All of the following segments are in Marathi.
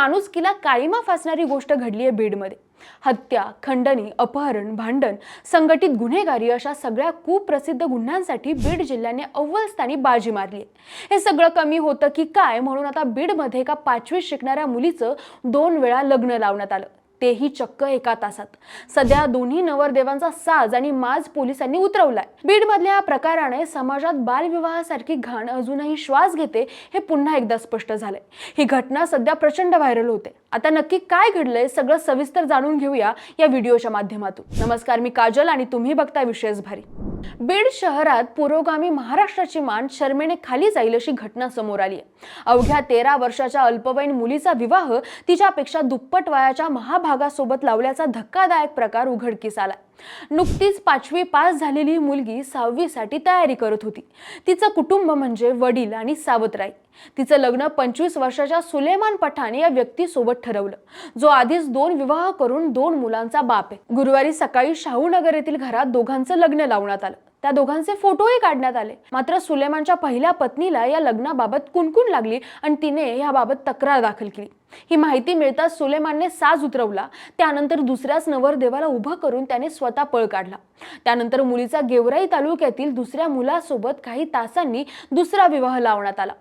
माणुसकीला काळीमा फासणारी गोष्ट घडली आहे बीडमध्ये. हत्या खंडणी अपहरण भांडण संघटित गुन्हेगारी अशा सगळ्या कुप्रसिद्ध गुन्ह्यांसाठी बीड जिल्ह्याने अव्वल स्थानी बाजी मारली आहे हे सगळं कमी होतं की काय म्हणून आता बीडमध्ये एका पाचवीत शिकणाऱ्या मुलीचं दोन वेळा लग्न लावण्यात आलं. तेही चक्क एका तासात. सध्या दोन्ही नवरदेवांचा साज आणि माज पोलिसांनी उतरवलाय. बीडमधल्या या प्रकाराने समाजात बालविवाहासारखी घाण अजूनही श्वास घेते हे पुन्हा एकदा स्पष्ट झालंय. ही घटना सध्या प्रचंड व्हायरल होते. आता नक्की काय घडलंय सगळं सविस्तर जाणून घेऊया या व्हिडिओच्या माध्यमातून. नमस्कार मी काजल आणि तुम्ही बघताय विशेष भारी. बीड शहरात पुरोगामी महाराष्ट्राची मान शर्मेने खाली जाईल अशी घटना समोर आली आहे अवघ्या तेरा वर्षाच्या अल्पवयीन मुलीचा विवाह तिच्यापेक्षा दुप्पट वयाच्या महाभागासोबत लावल्याचा धक्कादायक प्रकार उघडकीस आला नुकतीच पाचवी पास झालेली मुलगी सहावीसाठी तयारी करत होती. तिचं कुटुंब म्हणजे वडील आणि सावतराई. तिचं लग्न पंचवीस वर्षाच्या सुलेमान पठाण या व्यक्तीसोबत ठरवलं. जो आधीच दोन विवाह करून दोन मुलांचा बाप आहे. गुरुवारी सकाळी शाहूनगर येथील घरात दोघांचं लग्न लावण्यात आलं. त्या दोघांचे फोटोही काढण्यात आले. मात्र सुलेमानच्या पहिल्या पत्नीला या लग्नाबाबत कुणकुण लागली आणि तिने याबाबत तक्रार दाखल केली. ही माहिती मिळताच सुलेमानने साज उतरवला. त्यानंतर दुसऱ्याच नवरदेवाला उभं करून त्याने स्वतः पळ काढला. त्यानंतर मुलीचा गेवराई तालुक्यातील दुसऱ्या मुलासोबत काही तासांनी दुसरा विवाह लावण्यात आला.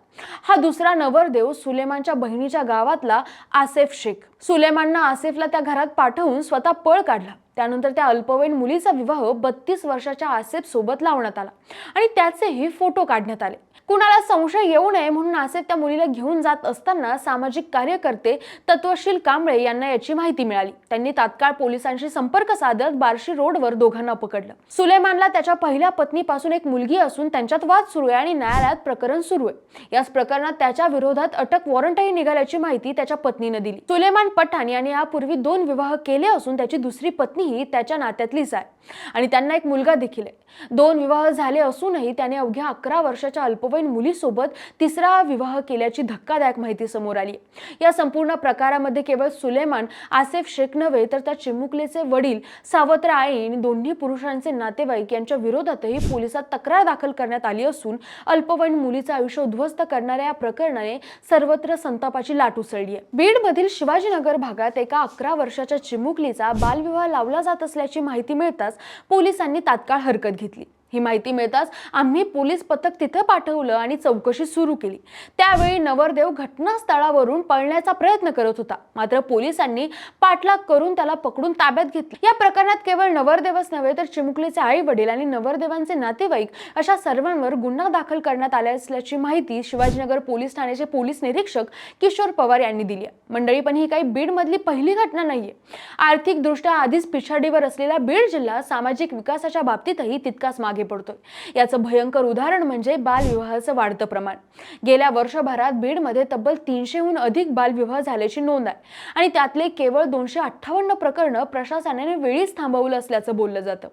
हा दुसरा नवरदेव सुलेमानच्या बहिणीच्या गावातला आसेफ शेख. सुलेमाननं आसेफला त्या घरात पाठवून स्वतः पळ काढला. त्यानंतर त्या अल्पवयीन मुलीचा विवाह बत्तीस वर्षाच्या आसेफ सोबत लावण्यात आला आणि त्याचेही फोटो काढण्यात आले. कुणाला संशय येऊ नये म्हणून आसेफ त्या मुलीला घेऊन जात असताना सामाजिक कार्यकर्ते तत्वशील कांबळे यांना याची माहिती मिळाली. त्यांनी तात्काळ पोलिसांशी संपर्क साधत बार्शी रोडवर दोघांना पकडलं. सुलेमानला त्याच्या पहिल्या पत्नीपासून एक मुलगी असून त्यांच्यात वाद सुरू आहे आणि न्यायालयात प्रकरण सुरू आहे. याच प्रकरणात त्याच्या विरोधात अटक वॉरंटही निघाल्याची माहिती त्याच्या पत्नीनं दिली. सुलेमान पठाण यांनी यापूर्वी दोन विवाह केले असून त्याची दुसरी पत्नी ही त्याच्या नात्यातलीच आहे आणि त्यांना एक मुलगा देखील आहे. दोन विवाह झाले असूनही त्याने अवघ्या अकरा वर्षाच्या अल्पवयीन मुलीसोबत तिसरा विवाह केल्याची धक्कादायक माहिती समोर आली. या संपूर्ण प्रकारामध्ये केवळ सुलेमान आसेफ शेख नव्हे तर त्या चिमुकलेचे वडील सावत्र आई आणि दोन्ही पुरुषांचे नातेवाईक यांच्या विरोधातही पोलिसात तक्रार दाखल करण्यात आली असून अल्पवयीन मुलीचं आयुष्य उद्ध्वस्त करणाऱ्या या प्रकरणाने सर्वत्र संतापाची लाट उसळली आहे. बीडमधील शिवाजीनगर भागात एका अकरा वर्षाच्या चिमुकलीचा बालविवाह लावला जात असल्याची माहिती मिळताच पोलिसांनी तात्काळ हरकत घेतली. ही माहिती मिळताच आम्ही पोलीस पथक तिथं पाठवलं आणि चौकशी सुरू केली. त्यावेळी नवरदेव घटनास्थळावरून पळण्याचा प्रयत्न करत होता. मात्र पोलिसांनी पाठलाग करून त्याला पकडून ताब्यात घेतले. या प्रकरणात केवळ नवरदेवच नव्हे तर चिमुकलीचे आई वडील आणि नवरदेवांचे नातेवाईक अशा सर्वांवर गुन्हा दाखल करण्यात आला असल्याची माहिती शिवाजीनगर पोलीस ठाण्याचे पोलीस निरीक्षक किशोर पवार यांनी दिली आहे. मंडळी पण ही काही बीड मधली पहिली घटना नाहीये. आर्थिकदृष्ट्या आधीच पिछाडीवर असलेला बीड जिल्हा सामाजिक विकासाच्या बाबतीतही तितकाच मागे पडतोय. याचं भयंकर उदाहरण म्हणजे बालविवाहाचं वाढतं प्रमाण. गेल्या वर्षभरात बीडमध्ये तब्बल तीनशेहून अधिक बालविवाह झाल्याची नोंद आहे. आणि त्यातले केवळ दोनशे अठ्ठावन्न प्रकरणं प्रशासनाने वेळीच थांबवलं असल्याचं बोललं जातं.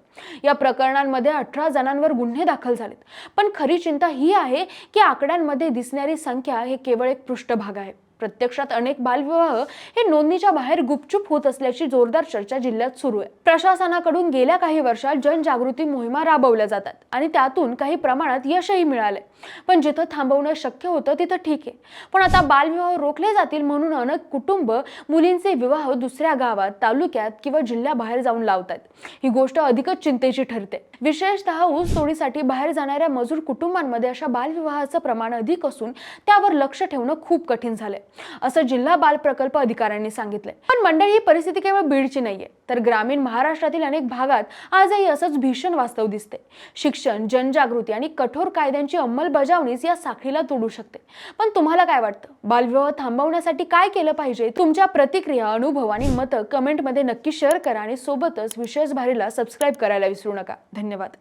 या प्रकरणांमध्ये अठरा जणांवर गुन्हे दाखल झालेत. पण खरी चिंता ही आहे की आकड्यांमध्ये दिसणारी संख्या हे केवळ एक पृष्ठभाग आहे. प्रत्यक्षात अनेक बालविवाह हे नोंदणीच्या बाहेर गुपचूप होत असल्याची जोरदार चर्चा जिल्ह्यात सुरू आहे. प्रशासनाकडून गेल्या काही वर्षात जनजागृती मोहिमा राबवल्या जातात आणि त्यातून काही प्रमाणात यशही मिळाले पण जिथं थांबवणं शक्य होतं तिथं ठीक आहे. पण आता बालविवाह रोखले जातील म्हणून अनेक कुटुंब मुलींचे विवाह दुसऱ्या गावात तालुक्यात किंवा जिल्ह्याबाहेर जाऊन लावतात. ही गोष्ट अधिकच चिंतेची ठरते. विशेषतः ऊस तोडीसाठी बाहेर जाणाऱ्या मजूर कुटुंबांमध्ये अशा बालविवाहाचं प्रमाण अधिक असून त्यावर लक्ष ठेवणं खूप कठीण झालंय. असं जिल्हा बाल प्रकल्प अधिकाऱ्यांनी सांगितलंय. पण मंडळी ही परिस्थिती केवळ बीडची नाहीये. तर ग्रामीण महाराष्ट्रातील अनेक भागात आजही असंच भीषण वास्तव दिसते शिक्षण जनजागृती आणि कठोर कायद्यांची अंमलबजावणीच या साखळीला तोडू शकते. पण तुम्हाला काय वाटतं? बालविवाह थांबवण्यासाठी काय केलं पाहिजे? तुमच्या प्रतिक्रिया अनुभव आणि मतं कमेंटमध्ये नक्की शेअर करा आणि सोबतच विशेष भारीला सबस्क्राईब करायला विसरू नका. धन्यवाद.